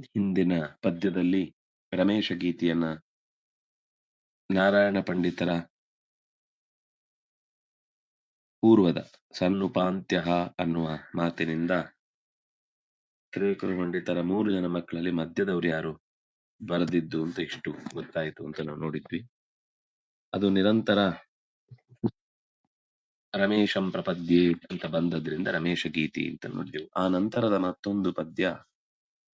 ಹಿಂದಿನ ಪದ್ಯದಲ್ಲಿ ರಮೇಶ ಗೀತೆಯನ್ನ ನಾರಾಯಣ ಪಂಡಿತರ ಪೂರ್ವದ ಸನ್ನುಪಾಂತ್ಯ ಅನ್ನುವ ಮಾತಿನಿಂದ ತ್ರಿವಿಕ್ರಮ ಪಂಡಿತರ ಮೂರು ಜನ ಮಕ್ಕಳಲ್ಲಿ ಮಧ್ಯದವರು ಯಾರು ಬರೆದಿದ್ದು ಅಂತ ಇಷ್ಟು ಗೊತ್ತಾಯಿತು ಅಂತ ನಾವು ನೋಡಿದ್ವಿ. ಅದು ನಿರಂತರ ರಮೇಶಂ ಪ್ರಪದ್ಯೆ ಅಂತ ಬಂದದ್ರಿಂದ ರಮೇಶ ಗೀತಿ ಅಂತ ನೋಡಿದೆವು. ಆ ನಂತರದ ಮತ್ತೊಂದು ಪದ್ಯ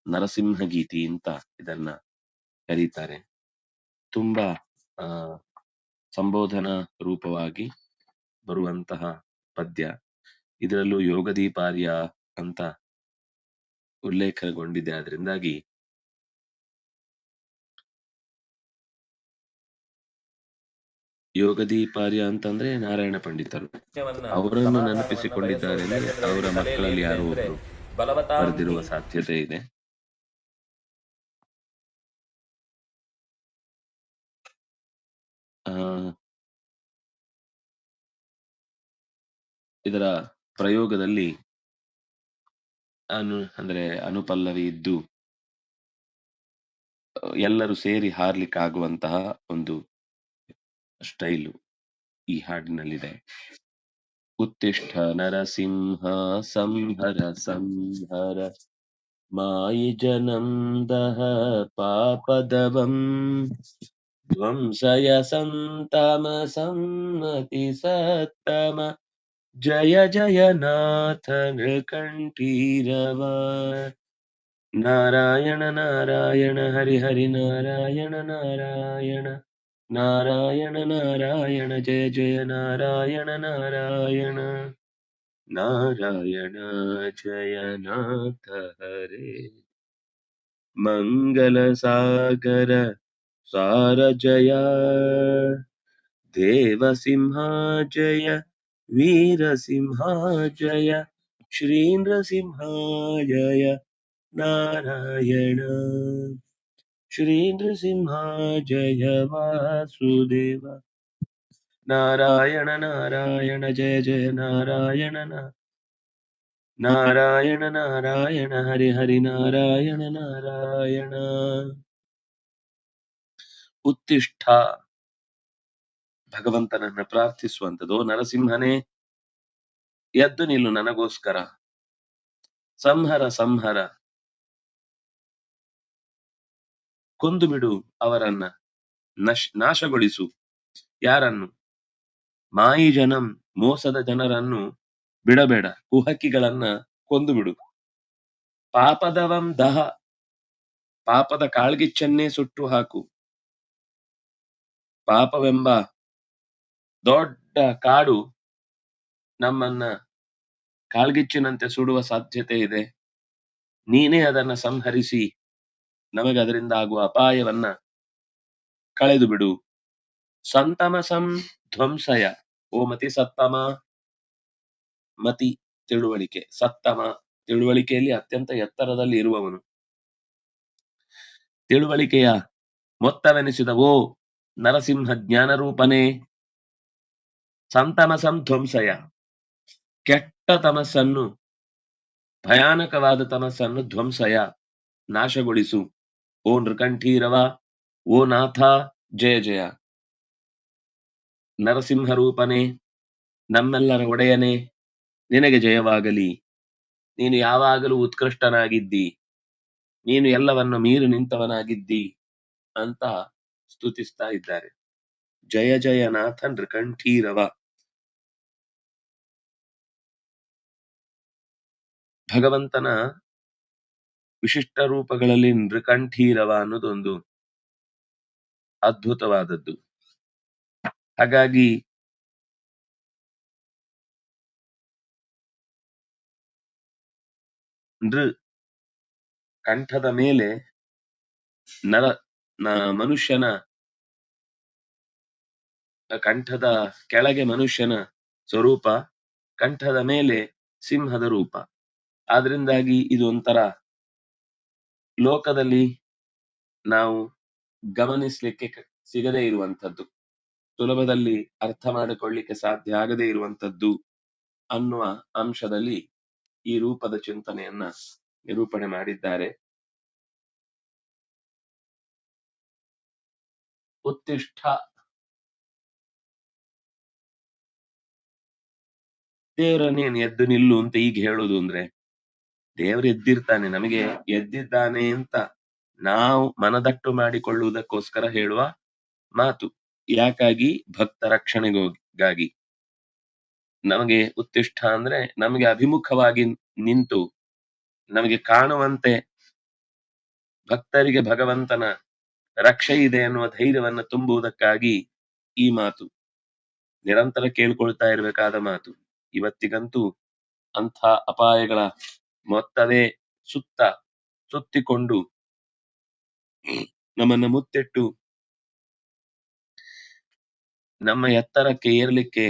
ನರಸಿಂಹ ಗೀತಿ ಅಂತ ಇದನ್ನ ಕರೀತಾರೆ. ತುಂಬಾ ಆ ಸಂಬೋಧನಾ ರೂಪವಾಗಿ ಬರುವಂತಹ ಪದ್ಯ. ಇದರಲ್ಲೂ ಯೋಗದೀಪಾರ್ಯ ಅಂತ ಉಲ್ಲೇಖಗೊಂಡಿದೆ. ಅದರಿಂದಾಗಿ ಯೋಗದೀಪಾರ್ಯ ಅಂತಂದ್ರೆ ನಾರಾಯಣ ಪಂಡಿತರು. ಅವರನ್ನು ನೆನಪಿಸಿಕೊಂಡಿದ್ದಾರೆ ಅವರ ಮಕ್ಕಳಲ್ಲಿ ಯಾರು ಒಬ್ರು ಬರೆದಿರುವ ಸಾಧ್ಯತೆ ಇದೆ. ಇದರ ಪ್ರಯೋಗದಲ್ಲಿ ಅನು, ಅಂದ್ರೆ ಅನುಪಲ್ಲವಿ ಇದ್ದು ಎಲ್ಲರೂ ಸೇರಿ ಹಾರ್ಲಿಕ್ಕಾಗುವಂತಹ ಒಂದು ಸ್ಟೈಲು ಈ ಹಾಡಿನಲ್ಲಿದೆ. ಉತ್ತಿಷ್ಠ ನರಸಿಂಹ ಸಂಹರ ಸಂಹರ, ಮಾಯಿ ಜನಂದಹ ಪಾಪದವಂ ಧ್ವಂಸಯ ಸಂತಮ ಸಮ್ಮತಿ ಸತ್ತಮ ಜಯ ಜಯ ನಾಥ ನೃಕಂಠೀರವ ನಾರಾಯಣ ನಾರಾಯಣ ಹರಿ ಹರಿ ನಾರಾಯಣ ನಾರಾಯಣ ನಾರಾಯಣ ನಾರಾಯಣ ಜಯ ಜಯ ನಾರಾಯಣ ನಾರಾಯಣ ನಾರಾಯಣ ಜಯ ನಾಥ ಹರೇ ಮಂಗಲ ಸಾಗರ ಸಾರ ಜಯ ದೇವಸಿಂಹ ಜಯ ವೀರಸಿಂಹ ಜಯ ಶ್ರೀನೃಸಿಂಹ ಜಯ ನಾರಾಯಣ ಶ್ರೀನೃಸಿಂಹ ಜಯ ವಾಸುದೇವ ನಾರಾಯಣ ನಾರಾಯಣ ಜಯ ಜಯ ನಾರಾಯಣ ನಾ- ನಾರಾಯಣ ನಾರಾಯಣ ಹರಿ ಹರಿ ನಾರಾಯಣ ನಾರಾಯಣ ಉತ್ತಿಷ್ಠ. ಭಗವಂತನನ್ನ ಪ್ರಾರ್ಥಿಸುವಂಥದ್ದು "ಓ ನರಸಿಂಹನೇ. ಎದ್ದು ನಿಲ್ಲು ನನಗೋಸ್ಕರ. ಸಂಹರ ಸಂಹರ. ಕೊಂದು ಬಿಡು ಅವರನ್ನ. ನಶ್, ನಾಶಗೊಳಿಸು. ಯಾರನ್ನು? ಮಾಯಿ ಜನಂ, ಮೋಸದ ಜನರನ್ನು ಬಿಡಬೇಡ. ಕುಹಕಿಗಳನ್ನ ಕೊಂದು ಬಿಡು. ಪಾಪದವಂ ದಹ. ಪಾಪದ ಕಾಳ್ಗಿಚ್ಚನ್ನೇ ಸುಟ್ಟು ಹಾಕು. ಪಾಪವೆಂಬ ದೊಡ್ಡ ಕಾಡು ನಮ್ಮನ್ನ ಕಾಳ್ಗಿಚ್ಚಿನಂತೆ ಸುಡುವ ಸಾಧ್ಯತೆ ಇದೆ. ನೀನೇ ಅದನ್ನ ಸಂಹರಿಸಿ ನಮಗೆ ಅದರಿಂದ ಆಗುವ ಅಪಾಯವನ್ನ ಕಳೆದು ಬಿಡು. ಸಂತಮ ಸಂ ಧ್ವಂಸಯ, ಓ ಮತಿ ಸತ್ತಮ. ಮತಿ ತಿಳುವಳಿಕೆ, ಸತ್ತಮ ತಿಳುವಳಿಕೆಯಲ್ಲಿ ಅತ್ಯಂತ ಎತ್ತರದಲ್ಲಿ ಇರುವವನು ತಿಳುವಳಿಕೆಯ ಮೊತ್ತವೆನಿಸಿದ ಓ ನರಸಿಂಹ ಜ್ಞಾನರೂಪನೇ ಸಂತಮಸಂ ಧ್ವಂಸಯ. ಕೆಟ್ಟ ತಮಸ್ಸನ್ನು, ಭಯಾನಕವಾದ ತಮಸ್ಸನ್ನು ಧ್ವಂಸಯ. ನಾಶಗೊಳಿಸು. ಓ ನೃಕಂಠೀರವ, ಓ ನಾಥ, ಜಯ ಜಯ. ನರಸಿಂಹ ರೂಪನೇ ನಮ್ಮೆಲ್ಲರ ಒಡೆಯನೇ, ನಿನಗೆ ಜಯವಾಗಲಿ. ನೀನು ಯಾವಾಗಲೂ ಉತ್ಕೃಷ್ಟನಾಗಿದ್ದಿ. ನೀನು ಎಲ್ಲವನ್ನು ಮೀರಿ ನಿಂತವನಾಗಿದ್ದಿ. ಅಂತ ಸ್ತುತಿಸ್ತಾ ಇದ್ದಾರೆ. ಜಯ ಜಯ ನಾಥ ನೃಕಂಠೀರವ ಭಗವಂತನ ವಿಶಿಷ್ಟ ರೂಪಗಳಲ್ಲಿ ನೃಕಂಠೀರವ ಅನ್ನೋದೊಂದು ಅದ್ಭುತವಾದದ್ದು. ಹಾಗಾಗಿ ನೃ ಕಂಠದ ಮೇಲೆ ನರ ನ- ಮನುಷ್ಯನ ಕಂಠದ ಕೆಳಗೆ ಮನುಷ್ಯನ ಸ್ವರೂಪ, ಕಂಠದ ಮೇಲೆ ಸಿಂಹದ ರೂಪ. ಆದ್ರಿಂದಾಗಿ ಇದು ಒಂಥರ ಲೋಕದಲ್ಲಿ ನಾವು ಗಮನಿಸ್ಲಿಕ್ಕೆ ಸಿಗದೇ ಇರುವಂತದ್ದು ಸುಲಭದಲ್ಲಿ ಅರ್ಥ ಮಾಡಿಕೊಳ್ಳಿಕ್ಕೆ ಸಾಧ್ಯ ಆಗದೇ ಇರುವಂತದ್ದು ಅನ್ನುವ ಅಂಶದಲ್ಲಿ ಈ ರೂಪದ ಚಿಂತನೆಯನ್ನ ನಿರೂಪಣೆ ಮಾಡಿದ್ದಾರೆ. ಉತ್ತಿಷ್ಠ ದೇವರನ್ನೇನು ಎದ್ದು ನಿಲ್ಲು ಅಂತ ಈಗ ಹೇಳುದು ಅಂದ್ರೆ ದೇವರು ಎದ್ದಿರ್ತಾನೆ, ನಮಗೆ ಎದ್ದಿದ್ದಾನೆ ಅಂತ ನಾವು ಮನದಟ್ಟು ಮಾಡಿಕೊಳ್ಳುವುದಕ್ಕೋಸ್ಕರ ಹೇಳುವ ಮಾತು. ಯಾಕಾಗಿ? ಭಕ್ತ ರಕ್ಷಣೆಗಾಗಿ ನಮಗೆ ಉತ್ತಿಷ್ಠ ಅಂದ್ರೆ ನಮಗೆ ಅಭಿಮುಖವಾಗಿ ನಿಂತು ನಮಗೆ ಕಾಣುವಂತೆ ಭಕ್ತರಿಗೆ ಭಗವಂತನ ರಕ್ಷೆ ಇದೆ ಅನ್ನುವ ಧೈರ್ಯವನ್ನು ತುಂಬುವುದಕ್ಕಾಗಿ ಈ ಮಾತು. ನಿರಂತರ ಕೇಳ್ಕೊಳ್ತಾ ಇರಬೇಕಾದ ಮಾತು. ಇವತ್ತಿಗಂತೂ ಅಂಥ ಅಪಾಯಗಳ ಮೊತ್ತವೇ ಸುತ್ತ ಸುತ್ತಿಕೊಂಡು ನಮ್ಮನ್ನ ಮುತ್ತಿಟ್ಟು ನಮ್ಮ ಎತ್ತರಕ್ಕೆ ಏರ್ಲಿಕ್ಕೆ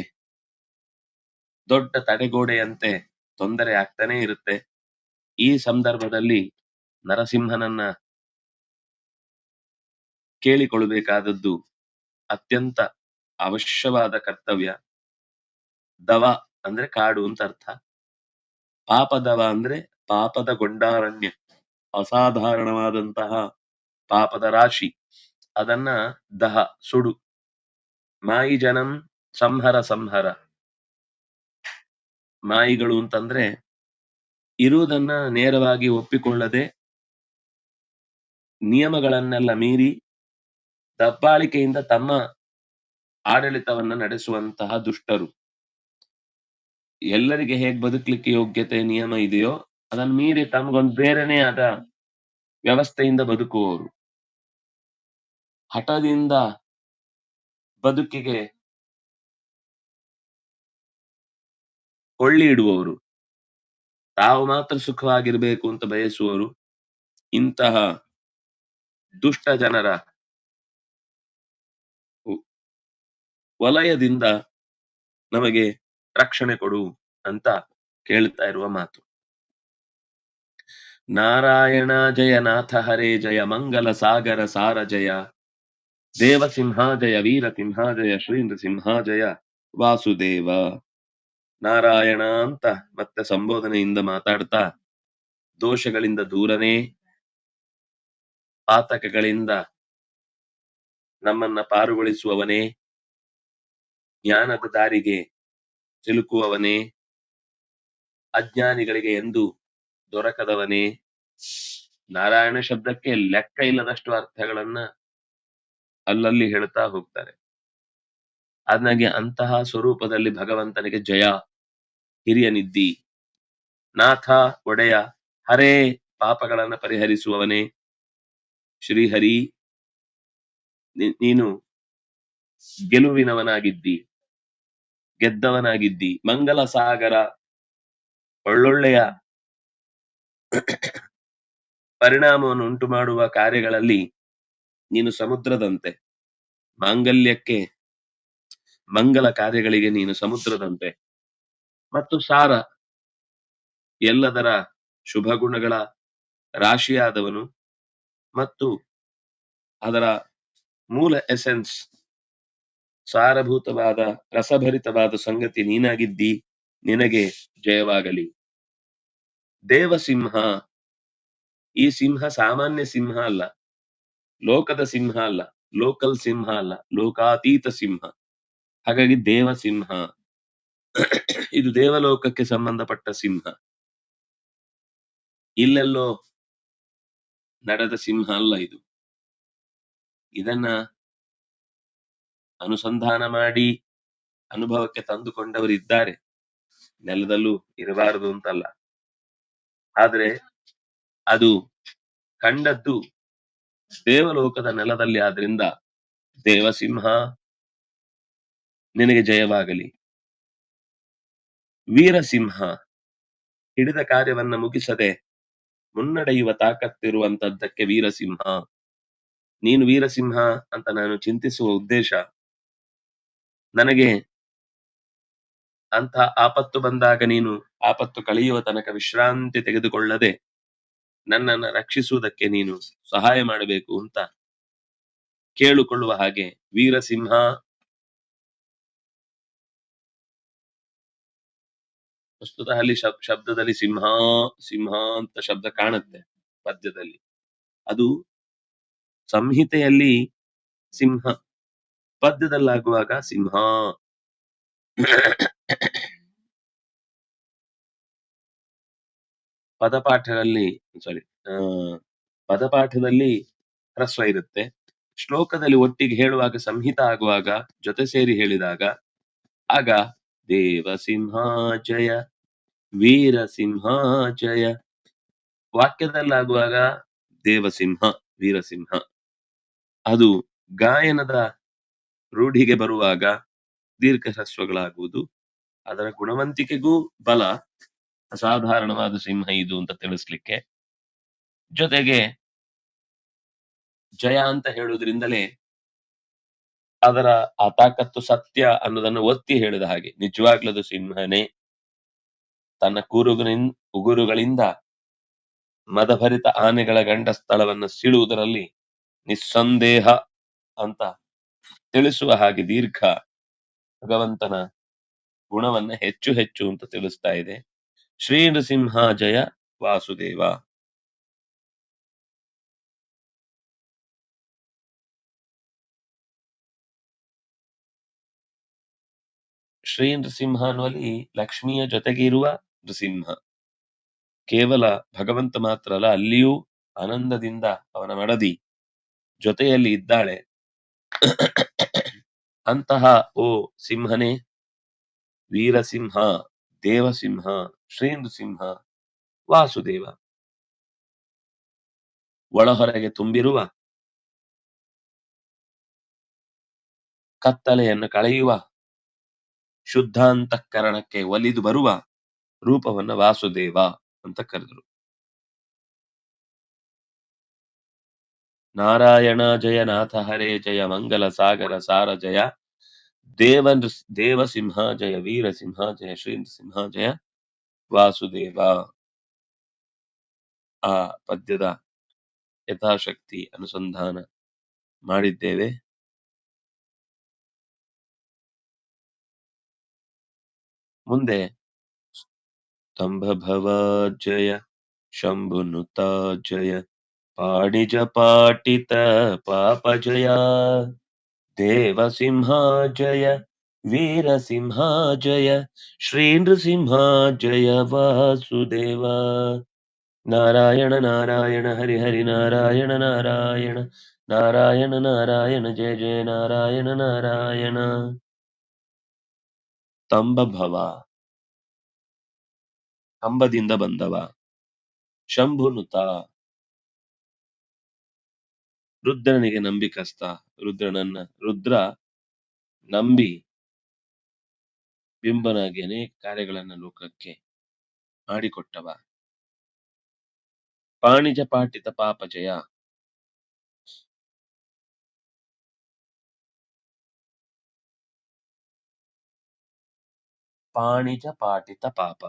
ದೊಡ್ಡ ತಡೆಗೋಡೆಯಂತೆ ತೊಂದರೆ ಆಗ್ತಾನೆ ಇರುತ್ತೆ. ಈ ಸಂದರ್ಭದಲ್ಲಿ ನರಸಿಂಹನನ್ನ ಕೇಳಿಕೊಳ್ಳಬೇಕಾದದ್ದು ಅತ್ಯಂತ ಅವಶ್ಯವಾದ ಕರ್ತವ್ಯ. ದವ ಅಂದ್ರೆ ಕಾಡು ಅಂತ ಅರ್ಥ. ಪಾಪದವ ಅಂದ್ರೆ ಪಾಪದ ಗೊಂಡಾರಣ್ಯ, ಅಸಾಧಾರಣವಾದಂತಹ ಪಾಪದ ರಾಶಿ. ಅದನ್ನ ದಹ, ಸುಡು. ಮಾಯಿ ಜನಂ ಸಂಹರ ಸಂಹರ. ಮಾಯಿಗಳು ಅಂತಂದ್ರೆ ಇರುವುದನ್ನ ನೇರವಾಗಿ ಒಪ್ಪಿಕೊಳ್ಳದೆ ನಿಯಮಗಳನ್ನೆಲ್ಲ ಮೀರಿ ದಬ್ಬಾಳಿಕೆಯಿಂದ ತಮ್ಮ ಆಡಳಿತವನ್ನ ನಡೆಸುವಂತಹ ದುಷ್ಟರು. ಎಲ್ಲರಿಗೆ ಹೇಗ್ ಬದುಕಲಿಕ್ಕೆ ಯೋಗ್ಯತೆ ನಿಯಮ ಇದೆಯೋ, ಅದನ್ನ ಮೀರಿ ತಮಗೊಂದು ಬೇರೆನೇ ಆದ ವ್ಯವಸ್ಥೆಯಿಂದ ಬದುಕುವವರು. ಹಠದಿಂದ ಬದುಕಿಗೆ ಕೊಳ್ಳಿ ಇಡುವವರು ತಾವು ಮಾತ್ರ ಸುಖವಾಗಿರ್ಬೇಕು ಅಂತ ಬಯಸುವರು ಇಂತಹ ದುಷ್ಟ ಜನರ ವಲಯದಿಂದ ನಮಗೆ ರಕ್ಷಣೆ ಕೊಡು ಅಂತ ಕೇಳ್ತಾ ಇರುವ ಮಾತು. ನಾರಾಯಣ ಜಯ ನಾಥ ಹರೇ ಜಯ ಮಂಗಲ ಸಾಗರ ಸಾರ ಜಯ. ದೇವಸಿಂಹ ಜಯ ವೀರ ಸಿಂಹಾಜಯ ಶ್ರೀಂದ್ರ ಸಿಂಹ ಜಯ ವಾಸುದೇವ. ನಾರಾಯಣ ಅಂತ ಮತ್ತೆ ಸಂಬೋಧನೆಯಿಂದ ಮಾತಾಡ್ತಾ ದೋಷಗಳಿಂದ ದೂರನೇ ಪಾತಕಗಳಿಂದ ನಮ್ಮನ್ನ ಪಾರುಗೊಳಿಸುವವನೇ ಜ್ಞಾನದ ದಾರಿಗೆ ಸಿಲುಕುವವನೇ, ಅಜ್ಞಾನಿಗಳಿಗೆ ಎಂದು ದೊರಕದವನೇ. ನಾರಾಯಣ ಶಬ್ದಕ್ಕೆ ಲೆಕ್ಕ ಇಲ್ಲದಷ್ಟು ಅರ್ಥಗಳನ್ನ ಅಲ್ಲಲ್ಲಿ ಹೇಳ್ತಾ ಹೋಗ್ತಾರೆ. ಅದನಾಗೆ ಅಂತಹ ಸ್ವರೂಪದಲ್ಲಿ ಭಗವಂತನಿಗೆ ಜಯ, ಹಿರಿಯ ನಿದ್ದಿ, ನಾಥ, ಒಡೆಯ, ಹರೇ ಪಾಪಗಳನ್ನ ಪರಿಹರಿಸುವವನೇ. ಶ್ರೀಹರಿ ನೀನು ಗೆಲುವಿನವನಾಗಿದ್ದಿ. ಗೆದ್ದವನಾಗಿದ್ದಿ. ಮಂಗಲ ಸಾಗರ ಒಳ್ಳೊಳ್ಳೆಯ ಪರಿಣಾಮವನ್ನು ಉಂಟು ಮಾಡುವ ಕಾರ್ಯಗಳಲ್ಲಿ ನೀನು ಸಮುದ್ರದಂತೆ. ಮಾಂಗಲ್ಯಕ್ಕೆ ಮಂಗಲ ಕಾರ್ಯಗಳಿಗೆ ನೀನು ಸಮುದ್ರದಂತೆ. ಮತ್ತು ಸಾರ ಎಲ್ಲದರ ಶುಭ ಗುಣಗಳ ರಾಶಿಯಾದವನು ಮತ್ತು ಅದರ ಮೂಲ ಎಸೆನ್ಸ್ ಸಾರಭೂತವಾದ ರಸಭರಿತವಾದ ಸಂಗತಿ ನೀನಾಗಿದ್ದಿ, ನಿನಗೆ ಜಯವಾಗಲಿ. ದೇವಸಿಂಹ, ಈ ಸಿಂಹ ಸಾಮಾನ್ಯ ಸಿಂಹ ಅಲ್ಲ. ಲೋಕದ ಸಿಂಹ ಅಲ್ಲ, ಲೋಕಲ್ ಸಿಂಹ ಅಲ್ಲ, ಲೋಕಾತೀತ ಸಿಂಹ. ಹಾಗಾಗಿ ದೇವಸಿಂಹ. ಇದು ದೇವಲೋಕಕ್ಕೆ ಸಂಬಂಧಪಟ್ಟ ಸಿಂಹ. ಇಲ್ಲೆಲ್ಲೋ ನಡೆದ ಸಿಂಹ ಅಲ್ಲ ಇದು. ಇದನ್ನ ಅನುಸಂಧಾನ ಮಾಡಿ ಅನುಭವಕ್ಕೆ ತಂದುಕೊಂಡವರಿದ್ದಾರೆ. ನೆಲದಲ್ಲೂ ಇರಬಾರದು ಅಂತಲ್ಲ. ಆದ್ರೆ ಅದು ಕಂಡದ್ದು ದೇವಲೋಕದ ನೆಲದಲ್ಲಿ ಆದ್ರಿಂದ ದೇವಸಿಂಹ ನಿನಗೆ ಜಯವಾಗಲಿ. ವೀರಸಿಂಹ ಹಿಡಿದ ಕಾರ್ಯವನ್ನ ಮುಗಿಸದೆ ಮುನ್ನಡೆಯುವ ತಾಕತ್ತಿರುವಂತದ್ದಕ್ಕೆ ವೀರಸಿಂಹ. ನೀನು ವೀರಸಿಂಹ ಅಂತ ನಾನು ಚಿಂತಿಸುವ ಉದ್ದೇಶ ನನಗೆ ಅಂಥ ಆಪತ್ತು ಬಂದಾಗ ನೀನು ಆಪತ್ತು ಕಳೆಯುವ ತನಕ ವಿಶ್ರಾಂತಿ ತೆಗೆದುಕೊಳ್ಳದೆ ನನ್ನನ್ನು ರಕ್ಷಿಸುವುದಕ್ಕೆ ನೀನು ಸಹಾಯ ಮಾಡಬೇಕು ಅಂತ ಕೇಳಿಕೊಳ್ಳುವ ಹಾಗೆ ವೀರಸಿಂಹ ಪ್ರಸ್ತುತ ಅಲ್ಲಿ ಶಬ್, ಶಬ್ದದಲ್ಲಿ ಸಿಂಹ ಸಿಂಹ ಅಂತ ಶಬ್ದ ಕಾಣುತ್ತೆ ಪದ್ಯದಲ್ಲಿ ಅದು ಸಂಹಿತೆಯಲ್ಲಿ ಸಿಂಹ ಪದ್ಯದಲ್ಲಾಗುವಾಗ ಸಿಂಹ. ಪದಪಾಠದಲ್ಲಿ ಸಾರಿ ಪದಪಾಠದಲ್ಲಿ ಹ್ರಸ್ವ ಇರುತ್ತೆ. ಶ್ಲೋಕದಲ್ಲಿ ಒಟ್ಟಿಗೆ ಹೇಳುವಾಗ ಸಂಹಿತ ಆಗುವಾಗ ಜೊತೆ ಸೇರಿ ಹೇಳಿದಾಗ, ಆಗ ದೇವಸಿಂಹ ಜಯ ವೀರಸಿಂಹ ಜಯ ವಾಕ್ಯದಲ್ಲಾಗುವಾಗ ದೇವಸಿಂಹ ವೀರಸಿಂಹ ಅದು ಗಾಯನದ ರೂಢಿಗೆ ಬರುವಾಗ ದೀರ್ಘ ಹ್ರಸ್ವಗಳಾಗುವುದು ಅದರ ಗುಣವಂತಿಕೆಗೂ ಬಲ, ಅಸಾಧಾರಣವಾದ ಸಿಂಹ ಇದು ಅಂತ ತಿಳಿಸ್ಲಿಕ್ಕೆ. ಜೊತೆಗೆ ಜಯ ಅಂತ ಹೇಳುವುದರಿಂದಲೇ ಅದರ ಆ ತಾಕತ್ತು ಸತ್ಯ ಅನ್ನೋದನ್ನು ಒತ್ತಿ ಹೇಳಿದ ಹಾಗೆ ನಿಜವಾಗ್ಲದು ಸಿಂಹನೇ. ತನ್ನ ಕೂರುಗಿನ ಉಗುರುಗಳಿಂದ ಮದಭರಿತ ಆನೆಗಳ ಗಂಡ ಸ್ಥಳವನ್ನು ಸೀಳುವುದರಲ್ಲಿ ನಿಸ್ಸಂದೇಹ ಅಂತ ತಿಳಿಸುವ ಹಾಗೆ ದೀರ್ಘ, ಭಗವಂತನ ಗುಣವನ್ನ ಹೆಚ್ಚು ಹೆಚ್ಚು ಅಂತ ತಿಳಿಸ್ತಾ ಇದೆ. ಶ್ರೀ ನೃಸಿಂಹ ಜಯ ವಾಸುದೇವ. ಶ್ರೀ ನೃಸಿಂಹ ಅನ್ನುವಲ್ಲಿ ಲಕ್ಷ್ಮಿಯ ಜೊತೆಗೆ ಇರುವ ನೃಸಿಂಹ. ಕೇವಲ ಭಗವಂತ ಮಾತ್ರ ಅಲ್ಲ, ಅಲ್ಲಿಯೂ ಆನಂದದಿಂದ ಅವನ ಮಡದಿ ಜೊತೆಯಲ್ಲಿ ಇದ್ದಾಳೆ. ಅಂತಹ ಓ ಸಿಂಹನೇ, ವೀರಸಿಂಹ, ದೇವಸಿಂಹ ಶ್ರೀಂದು ಸಿಂಹ ವಾಸುದೇವ. ಒಳಹೊರಗೆ ತುಂಬಿರುವ ಕತ್ತಲೆಯನ್ನು ಕಳೆಯುವ ಶುದ್ಧಾಂತಕರಣಕ್ಕೆ ಒಲಿದು ಬರುವ ರೂಪವನ್ನ ವಾಸುದೇವ ಅಂತ ಕರೆದರು. ನಾರಾಯಣ ಜಯ ನಾಥ ಹರೇ ಜಯ, ಮಂಗಲ ಸಾಗರ ಸಾರ ಜಯ. ದೇವ ದೇವಸಿಂಹ ಜಯ, ವೀರ ಸಿಂಹ ಜಯ ಶ್ರೀ ಸಿಂಹ ಜಯ. ವಾಸುದೇವ ಆ ಪದ್ಯದ ಯಥಾಶಕ್ತಿ ಅನುಸಂಧಾನ ಮಾಡಿದ್ದೇವೆ. ಮುಂದೆ ಸ್ತಂಭಭವ ಜಯ ಶಂಭುನುತ ಜಯ ಪಾಣಿಜ ಪಾಟಿತ ಪಾಪ ಜಯ ದೇವಸಿಂಹ ಜಯ ವೀರಸಿಂಹ ಜಯ ಶ್ರೀ ನೃಸಿಂಹ ಜಯ ವಾಸುದೇವ ನಾರಾಯಣ ನಾರಾಯಣ ಹರಿ ಹರಿ ನಾರಾಯಣ ನಾರಾಯಣ ನಾರಾಯಣ ನಾರಾಯಣ ಜಯ ಜಯ ನಾರಾಯಣ ನಾರಾಯಣ ತಂಬಭವ ಕಂಬದಿಂದ ಬಂದವ ಶಂಭುನುತ ರುದ್ರನಿಗೆ ನಂಬಿಕಸ್ತ ರುದ್ರನನ್ನ ರುದ್ರ ನಂಬಿ ಬಿಂಬನಾಗಿ ಅನೇಕ ಕಾರ್ಯಗಳನ್ನ ಲೋಕಕ್ಕೆ ಮಾಡಿಕೊಟ್ಟವ. ಪಾಣಿಜ ಪಾಟಿತ ಪಾಪ ಜಯ. ಪಾಣಿಜ ಪಾಟಿತ ಪಾಪ.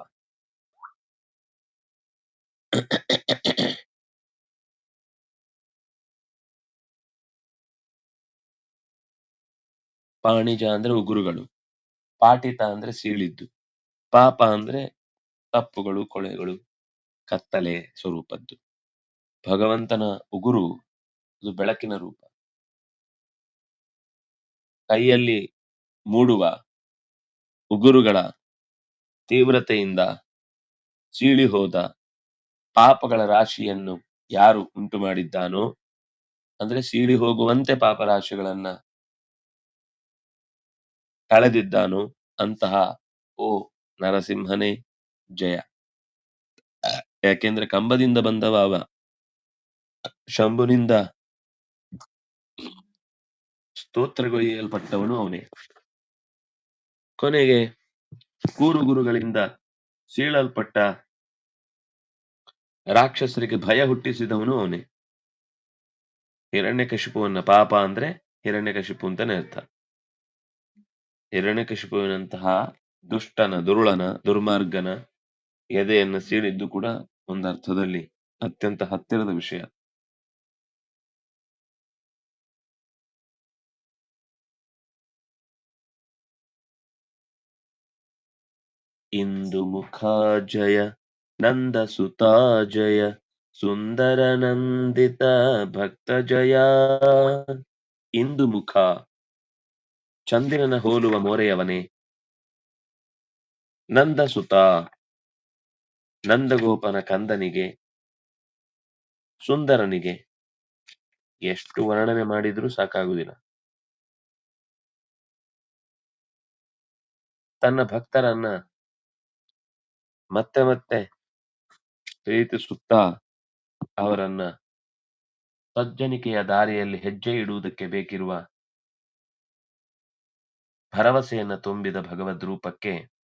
ಪಾಣಿಜ ಅಂದ್ರೆ ಉಗುರುಗಳು, ಪಾಟಿತ ಅಂದ್ರೆ ಸೀಳಿದ್ದು, ಪಾಪ ಅಂದ್ರೆ ತಪ್ಪುಗಳು ಕೊಳೆಗಳು, ಕತ್ತಲೆ ಸ್ವರೂಪದ್ದು. ಭಗವಂತನ ಉಗುರು ಅದು ಬೆಳಕಿನ ರೂಪ. ಕೈಯಲ್ಲಿ ಮೂಡುವ ಉಗುರುಗಳ ತೀವ್ರತೆಯಿಂದ ಸೀಳಿ ಹೋದ ಪಾಪಗಳ ರಾಶಿಯನ್ನು ಯಾರು ಉಂಟು ಮಾಡಿದ್ದಾನೋ ಅಂದ್ರೆ ಸೀಳಿ ಹೋಗುವಂತೆ ಪಾಪರಾಶಿಗಳನ್ನ ಕಳೆದಿದ್ದಾನೋ ಅಂತಹ, ಓ ನರಸಿಂಹನೇ ಜಯ. ಯಾಕೆಂದ್ರೆ ಕಂಬದಿಂದ ಬಂದವ ಅವ. ಶಂಭುನಿಂದ ಸ್ತೋತ್ರಗೊಯ್ಯಲ್ಪಟ್ಟವನು ಅವನೇ. ಕೊನೆಗೆ ಕೂರು ಗುರುಗಳಿಂದ ಸೀಳಲ್ಪಟ್ಟ ರಾಕ್ಷಸರಿಗೆ ಭಯ ಹುಟ್ಟಿಸಿದವನು ಅವನೇ. ಹಿರಣ್ಯಕಶಿಪುವನ್ನ ಪಾಪ ಅಂದ್ರೆ ಹಿರಣ್ಯಕಶಿಪು ಅಂತಾನೆ ಅರ್ಥ. ಹಿರಣ್ಯಕಶಿಪುವಿನಂತಹ ದುಷ್ಟನ ದುರುಳನ ದುರ್ಮಾರ್ಗನ ಎದೆಯನ್ನು ಸೀಳಿದ್ದು ಕೂಡ ಒಂದರ್ಥದಲ್ಲಿ ಅತ್ಯಂತ ಹತ್ತಿರದ ವಿಷಯ. ಇಂದು ಮುಖಾಜಯ ನಂದ ಸುತಾಜಯ ಸುಂದರ ನಂದಿತ ಭಕ್ತ ಜಯ. ಇಂದು ಮುಖ ಚಂದಿರನ ಹೋಲುವ ಮೋರೆಯವನೇ. ನಂದ ಸುತ, ನಂದಗೋಪನ ಕಂದನಿಗೆ, ಸುಂದರನಿಗೆ. ಎಷ್ಟು ವರ್ಣನೆ ಮಾಡಿದ್ರೂ ಸಾಕಾಗುವುದಿಲ್ಲ. ತನ್ನ ಭಕ್ತರನ್ನ ಮತ್ತೆ ಮತ್ತೆ ಪ್ರೀತಿಸುತ್ತಾ ಅವರನ್ನ ಸಜ್ಜನಿಕೆಯ ದಾರಿಯಲ್ಲಿ ಹೆಜ್ಜೆ ಇಡುವುದಕ್ಕೆ ಬೇಕಿರುವ ಭರವಸೆಯನ್ನ ತುಂಬಿದ ಭಗವದ್ ರೂಪಕ್ಕೆ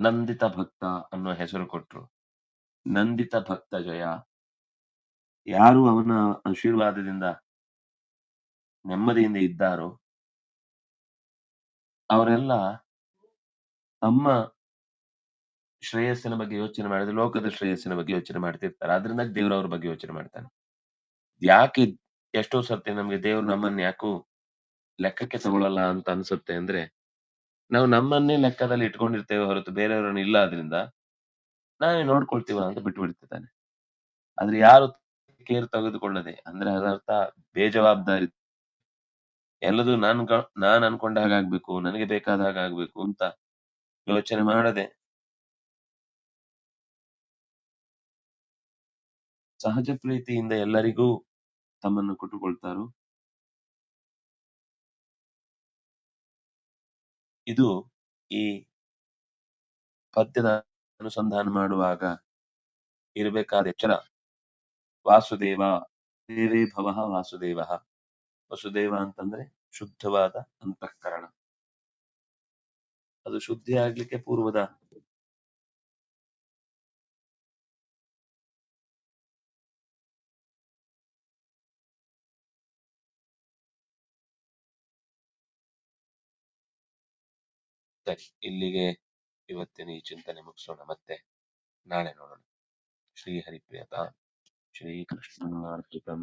ನಂದಿತ ಭಕ್ತ ಅನ್ನೋ ಹೆಸರು ಕೊಟ್ರು. ನಂದಿತ ಭಕ್ತ ಜಯ. ಯಾರು ಅವನ ಆಶೀರ್ವಾದದಿಂದ ನೆಮ್ಮದಿಯಿಂದ ಇದ್ದಾರೋ ಅವರೆಲ್ಲ ತಮ್ಮ ಶ್ರೇಯಸ್ಸಿನ ಬಗ್ಗೆ ಯೋಚನೆ ಮಾಡಿದ್ರೆ ಲೋಕದ ಶ್ರೇಯಸ್ಸಿನ ಬಗ್ಗೆ ಯೋಚನೆ ಮಾಡ್ತಿರ್ತಾರೆ. ಅದರಿಂದ ದೇವ್ರ ಬಗ್ಗೆ ಯೋಚನೆ ಮಾಡ್ತಾನೆ. ಯಾಕೆ ಎಷ್ಟೋ ಸರ್ತಿ ನಮ್ಗೆ ದೇವ್ರು ನಮ್ಮನ್ನ ಯಾಕೋ ಲೆಕ್ಕಕ್ಕೆ ತಗೊಳಲ್ಲ ಅಂತ ಅನ್ಸುತ್ತೆ ಅಂದ್ರೆ, ನಾವು ನಮ್ಮನ್ನೇ ಲೆಕ್ಕದಲ್ಲಿ ಇಟ್ಕೊಂಡಿರ್ತೇವೆ ಹೊರತು ಬೇರೆಯವರನ್ನ ಇಲ್ಲ ಆದ್ರಿಂದ ನಾವೇ ನೋಡ್ಕೊಳ್ತೀವ ಅಂತ ಬಿಟ್ಬಿಡ್ತಿದ್ದಾನೆ. ಆದ್ರೆ ಯಾರು ಕೇರ್ ತೆಗೆದುಕೊಳ್ಳದೆ, ಅಂದ್ರೆ ಅದರ್ಥ ಬೇಜವಾಬ್ದಾರಿ. ಎಲ್ಲದೂ ನಾನ್ ನಾನ್ ಅನ್ಕೊಂಡ ಹಾಗೆ ಆಗ್ಬೇಕು, ನನಗೆ ಬೇಕಾದ ಹಾಗೆ ಆಗ್ಬೇಕು ಅಂತ ಯೋಚನೆ ಮಾಡದೆ. ಸಹಜ ಪ್ರೀತಿಯಿಂದ ಎಲ್ಲರಿಗೂ ತಮ್ಮನ್ನು ಕೊಟ್ಟುಕೊಳ್ತಾರೋ? ಇದು ಈ ಪದ್ಯದ ಅನುಸಂಧಾನ ಮಾಡುವಾಗ ಇರಬೇಕಾದ ಎಚ್ಚರ. ವಾಸುದೇವ ದೇವೇ ಭವ ವಾಸುದೇವ. ವಸುದೇವ ಅಂತಂದ್ರೆ ಶುದ್ಧವಾದ ಅಂತಃಕರಣ. ಅದು ಶುದ್ಧಿ ಆಗ್ಲಿಕ್ಕೆ ಪೂರ್ವದ ಸರಿ ಇಲ್ಲಿಗೆ ಇವತ್ತಿನ ಈ ಚಿಂತನೆ ಮುಗಿಸೋಣ ಮತ್ತೆ ನಾಳೆ ನೋಡೋಣ ಶ್ರೀ ಹರಿಪ್ರಿಯತ ಶ್ರೀ ಕೃಷ್ಣಾರ್ಪಿತಂ.